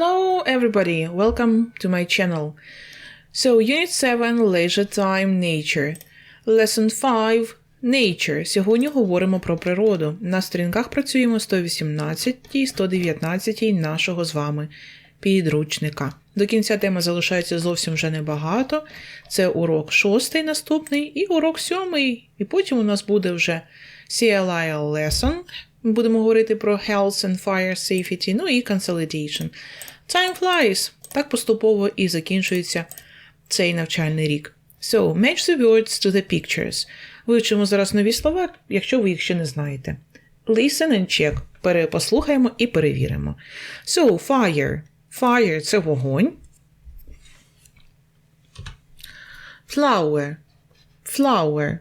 Hello, everybody. Welcome to my channel. So, Unit 7 Leisure Time Nature. Lesson 5 Nature. Сьогодні говоримо про природу. На сторінках працюємо 118 і 119 нашого з вами підручника. До кінця теми залишається зовсім вже небагато. Це урок 6 наступний і урок 7. І потім у нас буде вже CLIL lesson. Будемо говорити про Health and Fire Safety, ну і Consolidation. Time flies. Так поступово і закінчується цей навчальний рік. So, match the words to the pictures. Вивчимо зараз нові слова, якщо ви їх ще не знаєте. Listen and check. Перепослухаємо і перевіримо. So, fire. Fire – це вогонь. Flower. Flower.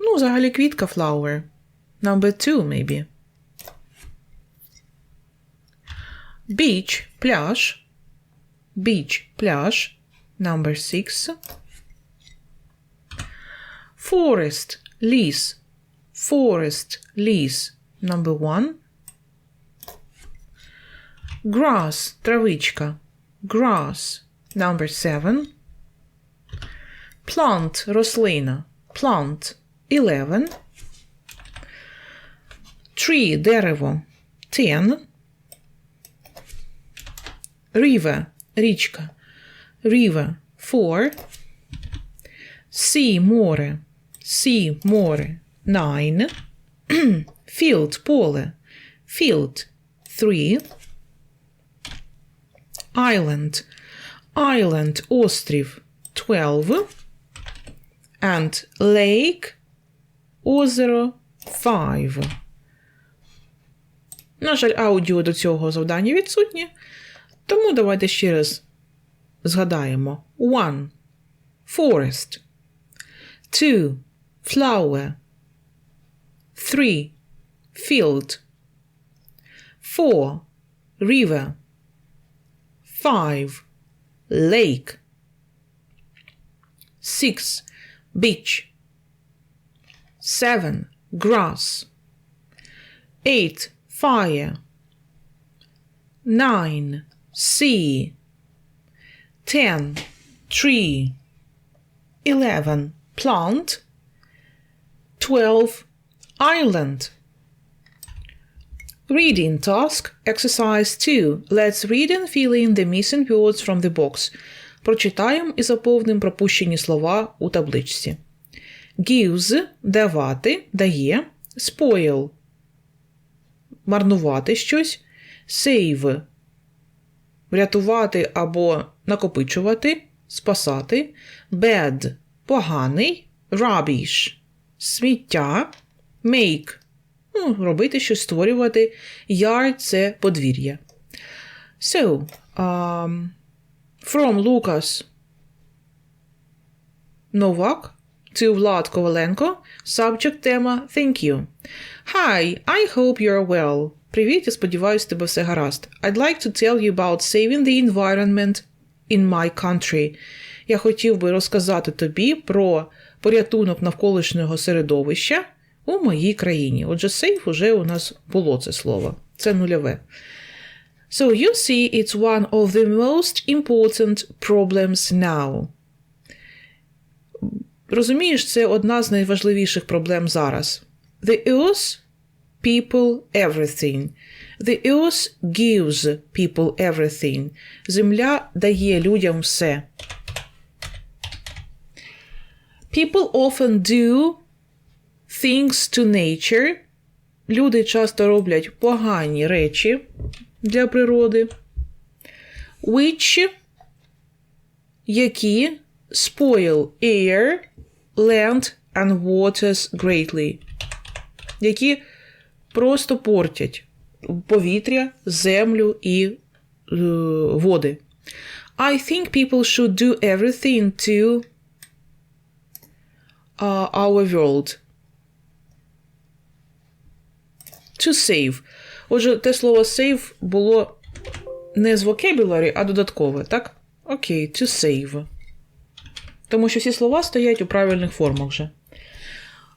Ну, взагалі квітка flower. Number two, maybe. Beach, пляж. Beach, пляж. Number six. Forest, ліс. Forest, ліс. Number one. Grass, травичка. Grass. Number seven. Plant, рослина. Plant. Eleven. Tree, дерево. Ten. River, річка. River. Four. Sea, море. Sea, море. Nine. Field, поле. Field. Three. Island. Island, острів. Twelve. And lake, озеро. Five. На жаль, аудіо до цього завдання відсутнє. Тому давайте ще раз згадаємо: One. Forest. Two. Flower. Three. Field. Four. River. Five. Lake. Six. Beach. Seven. Grass. Eight. Fire. Nine. Sea. Ten. Tree. Eleven. Plant. Twelve. Island. Reading task. Exercise 2. Let's read and fill in the missing words from the box. Прочитаємо і заповнимо пропущені слова у табличці. Gives – давати, дає. Spoil – марнувати щось. Save – врятувати або накопичувати, спасати. Bad – поганий. Rubbish – сміття. Make – ну, робити щось, створювати. Yard – це подвір'я. So, um, from Lucas Novak to Vlad Kovalenko. Subject тема Thank you. Hi, I hope you're well. Привіт, я сподіваюся, тебе все гаразд. I'd like to tell you about saving the environment in my country. Я хотів би розказати тобі про порятунок навколишнього середовища у моїй країні. Отже, save уже у нас було це слово. Це нульове. So you see, it's one of the most important problems now. Розумієш, це одна з найважливіших проблем зараз. The earth, people, everything. The earth gives people everything. Земля дає людям все. People often do things to nature. Люди часто роблять погані речі для природи. Which, які spoil air, land and waters greatly. Які просто портять повітря, землю і е, води. I think people should do everything to uh, our world. To save. Отже, те слово save було не з vocabulary, а додаткове, так? Окей, to save. Тому що всі слова стоять у правильних формах вже.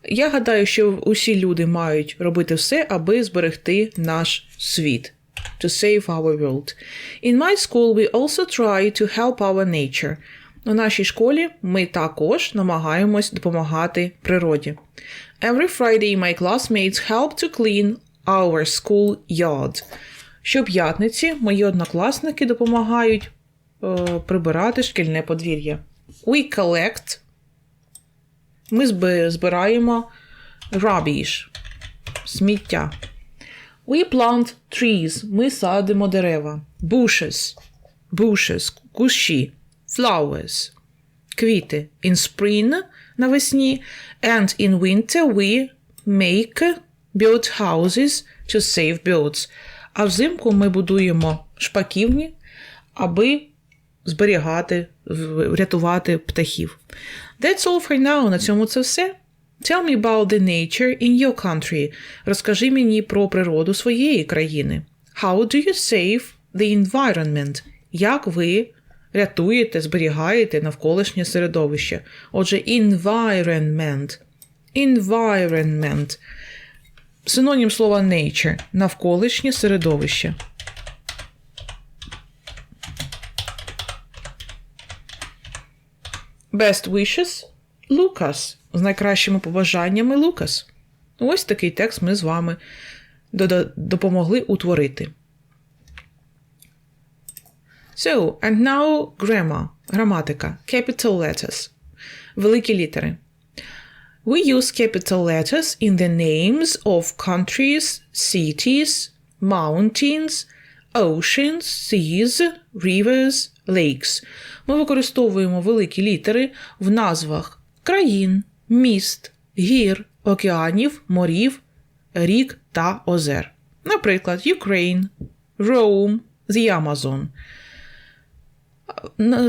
Я гадаю, що усі люди мають робити все, аби зберегти наш світ. to save our world. In my school we also try to help our nature. У нашій школі ми також намагаємось допомагати природі. Every Friday my classmates help to clean our school yard. Щоп'ятниці мої однокласники допомагають е, прибирати шкільне подвір'я. We collect. Ми збираємо rubbish. Сміття. We plant trees. Ми садимо дерева. Bushes. Bushes. Кущі. Flowers. Квіти. In spring навесні. And in winter we make bird houses to save birds. А взимку ми будуємо шпаківні, аби зберігати, врятувати птахів. That's all for now. На цьому це все. Tell me about the nature in your country. Розкажи мені про природу своєї країни. How do you save the environment? Як ви рятуєте, зберігаєте навколишнє середовище? Отже, environment. Environment. Синонім слова nature навколишнє середовище. Best wishes Лукас. З найкращими побажаннями Лукас. Ось такий текст ми з вами допомогли утворити. So, and now grammar. Граматика. Capital letters. Великі літери. We use capital letters in the names of countries, cities, mountains, oceans, seas, rivers, lakes. Ми використовуємо великі літери в назвах країн, міст, гір, океанів, морів, рік та озер. Наприклад, Ukraine, Rome, the Amazon.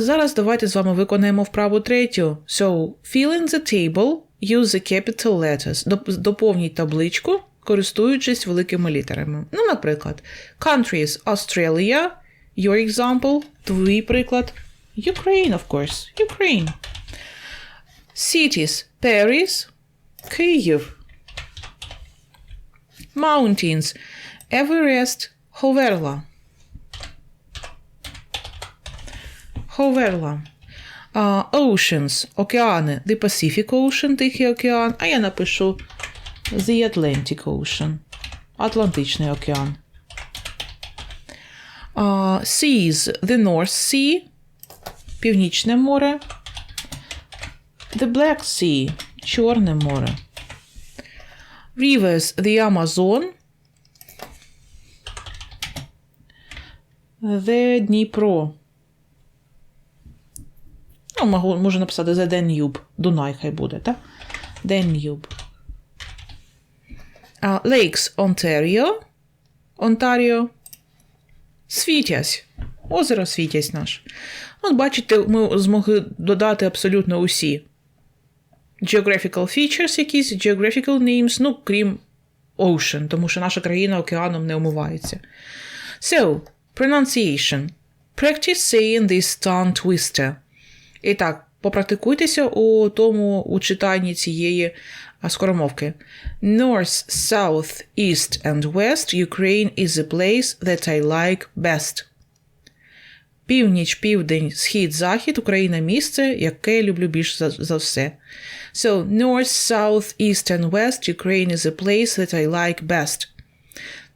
Зараз давайте з вами виконаємо вправу третю. So, fill in the table, use the capital letters. Доповніть табличку, користуючись великими літерами. Ну, наприклад, countries Australia, your example, твій приклад. Ukraine, of course, Ukraine. Cities Paris, Київ. Mountains Everest, Ховерла. Ховерла. А, oceans, океани. The Pacific Ocean, Тихий океан. А я напишу The Atlantic Ocean. Атлантичний океан. А, seas, The North Sea. Північне море. The Black Sea. Чорне море. Rivers, The Amazon. The Дніпро. Ну, можу написати The Danube. Дунай хай буде, так? Danube. Uh, Lakes Ontario. Онтаріо. Світязь. Озеро Світязь наш. От бачите, ми змогли додати абсолютно усі. Geographical features якісь, geographical names, ну, крім ocean, тому що наша країна океаном не омивається. So, pronunciation. Practice saying this tongue twister. І так, попрактикуйтеся у тому у читанні цієї а, скоромовки. North, South, East and West Ukraine is a place that I like best. Північ, південь, схід, захід, Україна місце, яке я люблю більш за, за все. So, North, South, East and West Ukraine is a place that I like best.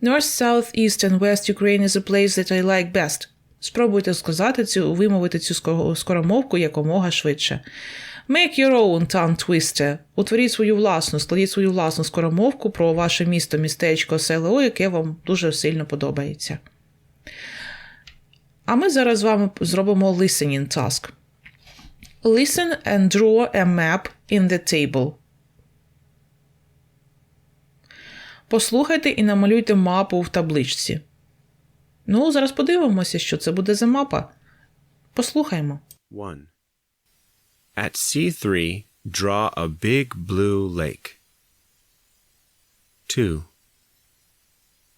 North, South, East and West Ukraine is a place that I like best. Спробуйте сказати цю, вимовити цю скоромовку якомога швидше. Make your own tongue twister. Утворіть свою власну, складіть свою власну скоромовку про ваше місто, містечко, село, яке вам дуже сильно подобається. А ми зараз з вами зробимо listening task. Listen and draw a map in the table. Послухайте і намалюйте мапу в табличці. Ну, зараз подивимося, що це буде за мапа. Послухаймо. 1. At C3, draw a big blue lake. 2.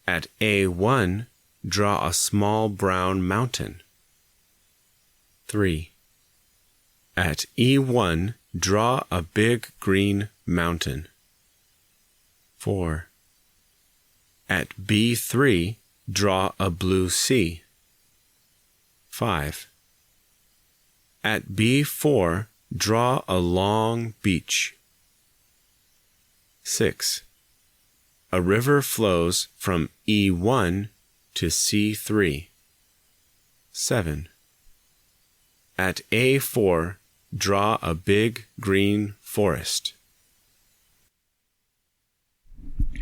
At A1, draw a small brown mountain. 3. At E1, draw a big green mountain. 4. At B3, draw a blue sea. 5. At B4, draw a long beach. 6. A river flows from E1 to C3. 7. At A4, draw a big green forest.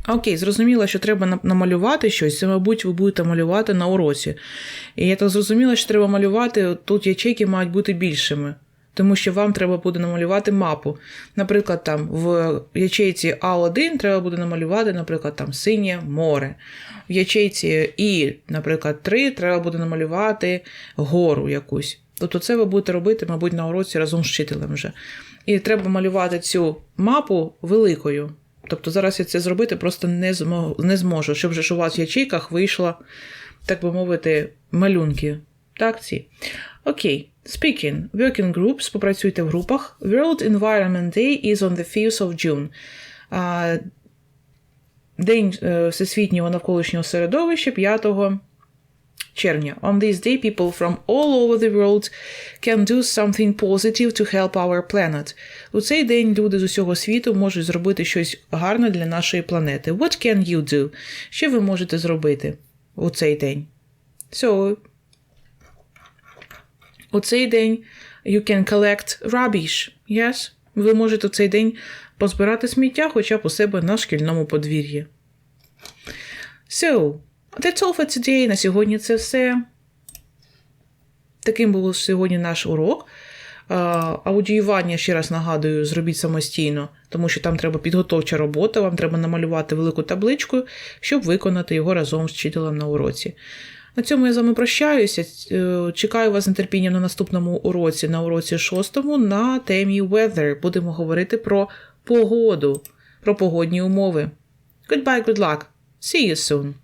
Окей, зрозуміла, що треба намалювати щось. Це, мабуть, ви будете малювати на уроці. І я так зрозуміла, що треба малювати, тут ячейки мають бути більшими. Тому що вам треба буде намалювати мапу. Наприклад, там в ячейці А1 треба буде намалювати, наприклад, там синє море. В ячейці І, наприклад, 3 треба буде намалювати гору якусь. Тобто це ви будете робити, мабуть, на уроці разом з вчителем вже. І треба малювати цю мапу великою. Тобто зараз я це зробити просто не, змо, не зможу, щоб же ж у вас в ячейках вийшло, так би мовити, малюнки. Так, ці. Окей. Speaking. Working groups. Попрацюйте в групах. World Environment Day is on the 5th of June. А, День е, Всесвітнього навколишнього середовища 5 червня. On this day, people from all over the world can do something positive to help our planet. У цей день люди з усього світу можуть зробити щось гарне для нашої планети. What can you do? Що ви можете зробити у цей день? So, у цей день you can collect rubbish. Yes? Ви можете у цей день позбирати сміття хоча б у себе на шкільному подвір'ї. So, that's all for today. На сьогодні це все. Таким був сьогодні наш урок. Аудіювання, ще раз нагадую, зробіть самостійно, тому що там треба підготовча робота, вам треба намалювати велику табличку, щоб виконати його разом з вчителем на уроці. На цьому я з вами прощаюся. Е, Чекаю вас з нетерпінням на наступному уроці, на уроці шостому на темі weather. Будемо говорити про погоду, про погодні умови. Goodbye, good luck. See you soon.